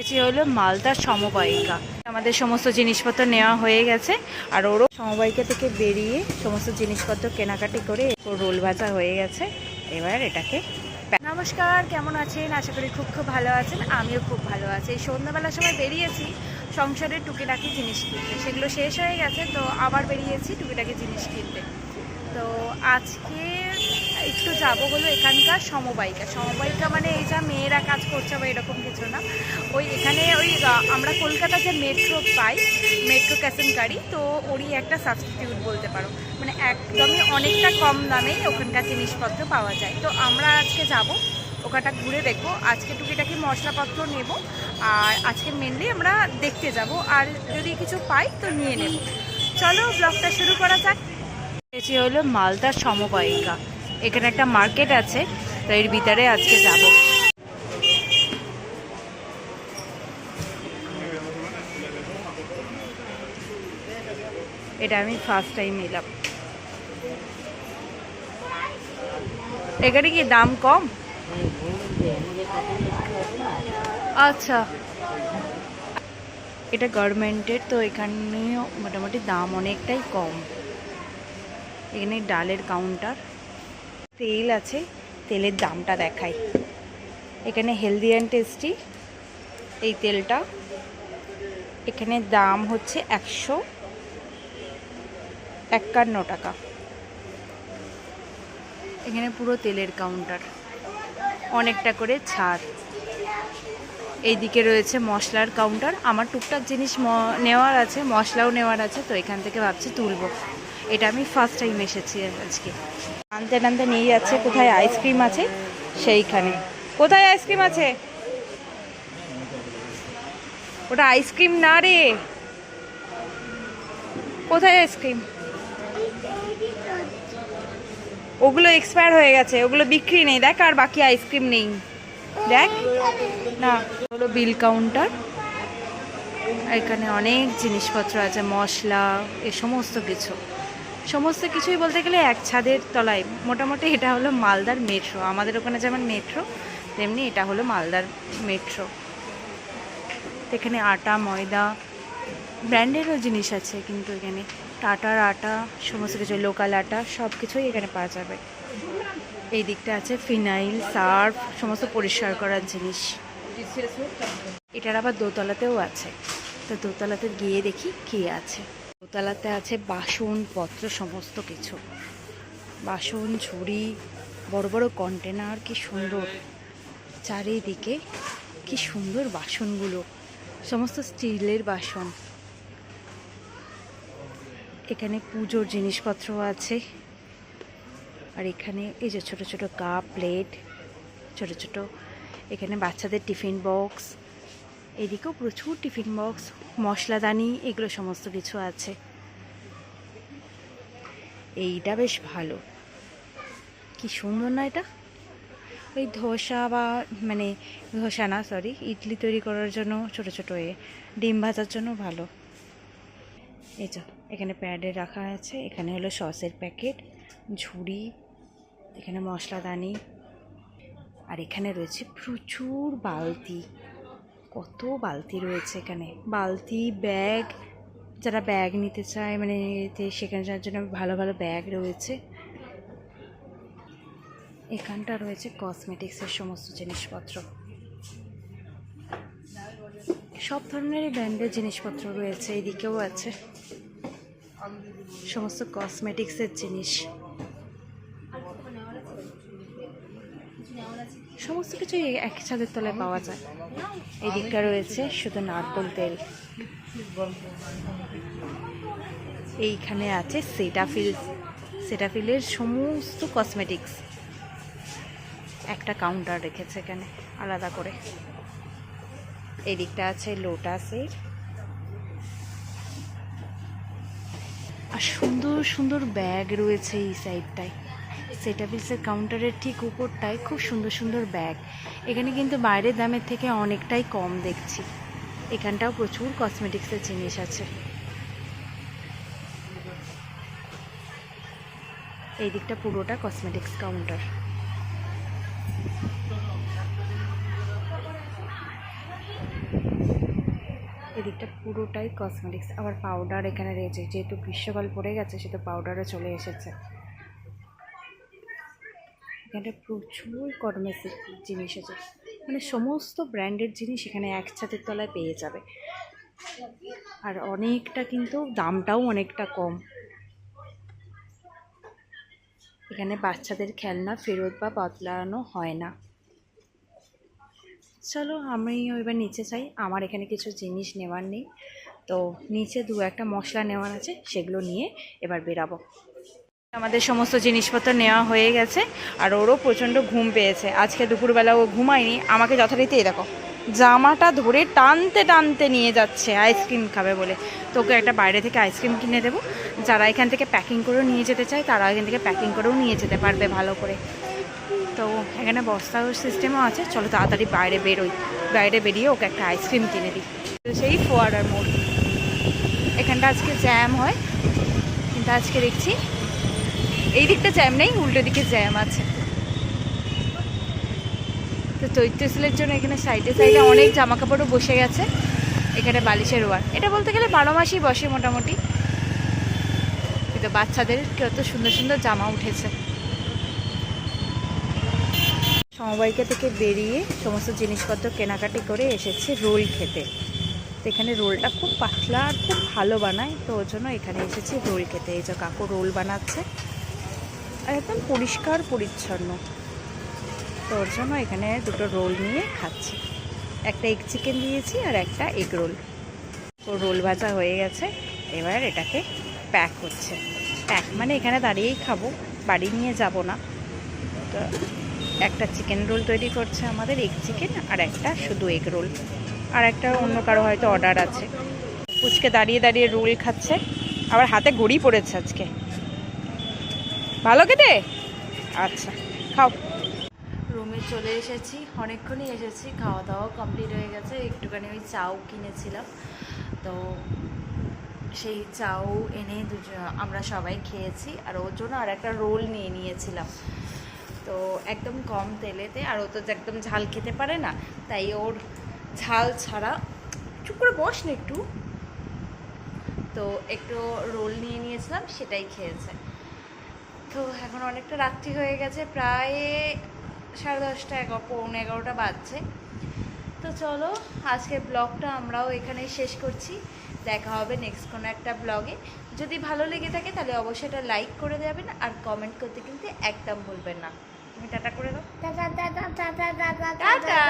এটি হলো মালদার সমবায়িকা। আমাদের সমস্ত জিনিসপত্র নেওয়া হয়ে গেছে আর ওরও সমবায়িকা থেকে বেরিয়ে সমস্ত জিনিসপত্র কেনাকাটি করে রোল ভাজা হয়ে গেছে। এবার এটাকে নমস্কার, কেমন আছেন? আশা করি খুব খুব ভালো আছেন। আমিও খুব ভালো আছি। এই সন্ধ্যাবেলার সময় বেরিয়েছি সংসারের টুকিটাকি জিনিস কিনতে। সেগুলো শেষ হয়ে গেছে, তো আবার বেরিয়েছি টুকিটাকি জিনিস কিনতে। তো আজকে একটু যাব হলো এখানকার সমবায়িকা। সমবায়িকা মানে এই যা মেয়েরা কাজ করছে বা এরকম কিছু না। ওই এখানে ওই আমরা কলকাতা যে মেট্রো পাই, মেট্রো ক্যাসেন গাড়ি, তো ওরই একটা সাবস্টিটিউট বলতে পারো। মানে একদমই অনেকটা কম দামেই ওখানকার জিনিসপত্র পাওয়া যায়। তো আমরা আজকে যাব, ওখানটা ঘুরে দেখব। আজকে টুকিটাকি মশলাপত্র নেব, আর আজকে মেনলি আমরা দেখতে যাব। আর যদি কিছু পাই তো নিয়ে নেব। চলো ব্লগটা শুরু করা যাক। এটি হলো মালদার সমবায়িকা। এখানে একটা মার্কেট আছে, তো এর ভিতরে আজকে যাব। এটা আমি ফার্স্ট টাইম এলাম এখানে কি দাম কম? আচ্ছা। এটা গভর্নমেন্টের তো এখানে মোটামুটি দাম অনেকটাই কম। এখানে ডালের কাউন্টার তেল আছে, তেলের দামটা দেখাই। এখানে হেলদি অ্যান্ড টেস্টি এই তেলটা। এখানে দাম হচ্ছে একশো একান্ন টাকা। এখানে পুরো তেলের কাউন্টার অনেকটা করে ছাড়। এইদিকে রয়েছে মশলার কাউন্টার আমার টুকটাক জিনিস নেওয়ার আছে, মশলাও নেওয়ার আছে, তো এখান থেকে ভাবছি তুলবো। এটা আমি ফার্স্ট টাইম এসেছি আজকে। আনতে টানতে নিয়ে যাচ্ছে, কোথায় আইসক্রিম আছে? সেইখানে। কোথায় আইসক্রিম আছে? ওটা আইসক্রিম না রে। কোথায় আইসক্রিম ওগুলো এক্সপায়ার হয়ে গেছে, ওগুলো বিক্রি নেই। দেখ আর বাকি আইসক্রিম নেই। দেখ। না, হলো বিল কাউন্টার এখানে অনেক জিনিসপত্র আছে, মশলা, এ সমস্ত কিছু। সমস্ত কিছুই বলতে গেলে এক ছাদের তলায়। মোটামুটি এটা হলো মালদার মেট্রো আমাদের ওখানে যেমন মেট্রো তেমনি এটা হলো মালদার মেট্রো এখানে আটা, ময়দা, ব্র্যান্ডেরও জিনিস আছে কিন্তু এখানে টাটার আটা, সমস্ত কিছু, লোকাল আটা সব কিছুই এখানে পাওয়া যাবে। এই দিকটা আছে ফিনাইল, সার্ফ, সমস্ত পরিষ্কার করার জিনিস। এটার আবার দোতলাতেও আছে। তো দোতলাতে গিয়ে দেখি কি আছে। দোতলাতে আছে বাসন পত্র সমস্ত কিছু। বাসন, ঝুড়ি, বড় বড় কন্টেনার কি সুন্দর। চারিদিকে কি সুন্দর বাসনগুলো, সমস্ত স্টিলের বাসন। এখানে পুজোর জিনিসপত্র আছে। আর এখানে এই যে ছোট ছোট কাপ, প্লেট, ছোট ছোট, এখানে বাচ্চাদের টিফিন বক্স এদিকেও প্রচুর টিফিন বক্স, মশলাদানি, এগুলো সমস্ত কিছু আছে। এইটা বেশ ভালো। কি সুন্দর না এটা? ওই ধোসা বা মানে ধোসা না সরি ইডলি তৈরি করার জন্য ছোট ছোট এ, ডিম ভাজার জন্য ভালো। এই তো এখানে প্যাডে রাখা আছে, এখানে হলো সসের প্যাকেট, ঝুড়ি, এখানে মশলাদানি, আর এখানে রয়েছে প্রচুর বালতি। কত বালতি রয়েছে এখানে? বালতি, ব্যাগ, যারা ব্যাগ নিতে চায় মানে সেখানে যাওয়ার জন্য ভালো ভালো ব্যাগ রয়েছে। এখানটা রয়েছে কসমেটিক্সের সমস্ত জিনিসপত্র। সব ধরনেরই ব্র্যান্ডের জিনিসপত্র রয়েছে, এদিকেও আছে। সমস্ত কসমেটিক্সের জিনিস। সমস্ত কিছু এক ছাদের তলায় পাওয়া যায়। এদিকটা রয়েছে শুধু নারকোল তেল। এইখানে আছে সেটাফিল সেটাফিলের সমস্ত কসমেটিক্স একটা কাউন্টার রেখেছে এখানে, আলাদা করে। এদিকটা আছে লোটাসের আর সুন্দর সুন্দর ব্যাগ রয়েছে এই সাইডটায় সেটাবিলসের কাউন্টারের ঠিক উপরটায় খুব সুন্দর সুন্দর ব্যাগ এখানে কিন্তু বাইরের দামের থেকে অনেকটাই কম দেখছি। এখানটাও প্রচুর কসমেটিক্সের জিনিস আছে। এই দিকটা পুরোটা কসমেটিক্স কাউন্টার এদিকটা পুরোটাই কসমেটিক্স আবার পাউডার এখানে রয়েছে। যেহেতু গ্রীষ্মকাল পড়ে গেছে, সেহেতু পাউডারও চলে এসেছে। এখানে প্রচুর কর্মেসের জিনিস আছে। মানে সমস্ত ব্র্যান্ডের জিনিস এখানে এক তলায় পেয়ে যাবে। আর অনেকটা কিন্তু দামটাও অনেকটা কম। এখানে বাচ্চাদের খেলনা ফেরত বা বদলানো হয় না। চলো আমি এবার নিচে চাই আমার এখানে কিছু জিনিস নেওয়ার নেই। তো নিচে দু একটা মশলা নেওয়ার আছে, সেগুলো নিয়ে এবার বেরাবো। আমাদের সমস্ত জিনিসপত্র নেওয়া হয়ে গেছে আর ওরও প্রচণ্ড ঘুম পেয়েছে। আজকে দুপুরবেলা ও ঘুমায়নি। আমাকে যথারীতি এই দেখো, জামাটা ধরে টানতে টানতে নিয়ে যাচ্ছে, আইসক্রিম খাবে বলে। তোকে একটা বাইরে থেকে আইসক্রিম কিনে দেবো। যারা এখান থেকে প্যাকিং করেও নিয়ে যেতে চায়, তারা এখান থেকে প্যাকিং করেও নিয়ে যেতে পারবে ভালো করে। তো এখানে বস্তা সিস্টেমও আছে। চলো তাড়াতাড়ি বাইরে বেরোই। বাইরে বেরিয়ে ওকে একটা আইসক্রিম কিনে দিই। সেই ফোয়ারার মোড়। এখানটা আজকে জ্যাম হয়। কিন্তু আজকে দেখছি এই দিকটা জ্যাম নেই, উল্টো দিকে জ্যাম আছে। তো চৈত্র সেলের জন্য এখানে সাইডে সাইডে অনেক জামা কাপড়ও বসে গেছে। এখানে বালিশের ওয়ার। এটা বলতে গেলে বারো মাসই বসে মোটামুটি। কিন্তু বাচ্চাদের কত সুন্দর সুন্দর জামা উঠেছে। সমবায়িকা থেকে বেরিয়ে সমস্ত জিনিসপত্র কেনাকাটি করে এসেছে রোল খেতে। তো এখানে রোলটা খুব পাতলা আর খুব ভালো বানায়, তো ওর জন্য এখানে এসেছি রোল খেতে। এই যে কাকু রোল বানাচ্ছে। একদম পরিষ্কার, পরিচ্ছন্ন। তো ওর জন্য এখানে দুটো রোল নিয়ে খাচ্ছি। একটা এগ চিকেন দিয়েছি আর একটা এগ রোল তো রোল ভাজা হয়ে গেছে। এবার এটাকে প্যাক হচ্ছে। প্যাক মানে এখানে দাঁড়িয়েই খাব, বাড়ি নিয়ে যাব না। তো একটা চিকেন রোল তৈরি করছে আমাদের এগ চিকেন আর একটা শুধু এগ রোল আর একটা অন্য কারও হয়তো অর্ডার আছে। পুচকে দাঁড়িয়ে দাঁড়িয়ে রোল খাচ্ছে। আবার হাতে ঘড়ি পড়েছে আজকে। ভালো খেতে? আচ্ছা খাও। রুমে চলে এসেছি, অনেকক্ষণই এসেছি খাওয়া দাওয়া কমপ্লিট হয়ে গেছে, একটুখানি ওই চাউ কিনেছিলাম। তো সেই চাউ এনে আমরা সবাই খেয়েছি, আর ওর জন্য আর একটা রোল নিয়ে নিয়েছিলাম। তো একদম কম তেলেতে, আর ও তো একদম ঝাল খেতে পারে না, তাই ওর ঝাল ছাড়া চুপ করে বস না একটু। তো একটু রোল নিয়ে নিয়েছিলাম, সেটাই খেয়েছে। তো এখন অনেকটা রাত্রি হয়ে গেছে প্রায় সাড়ে দশটা এগারো পৌনে এগারোটা বাজছে। তো চলো আজকের ব্লগটা আমরাও এখানেই শেষ করছি। দেখা হবে নেক্সট কোনো একটা ব্লগে। যদি ভালো লেগে থাকে তাহলে অবশ্যই এটা লাইক করে দেবেন আর কমেন্ট করতে কিন্তু একদম ভুলবেন না। তুমি টাটা করে দাও। টাটা।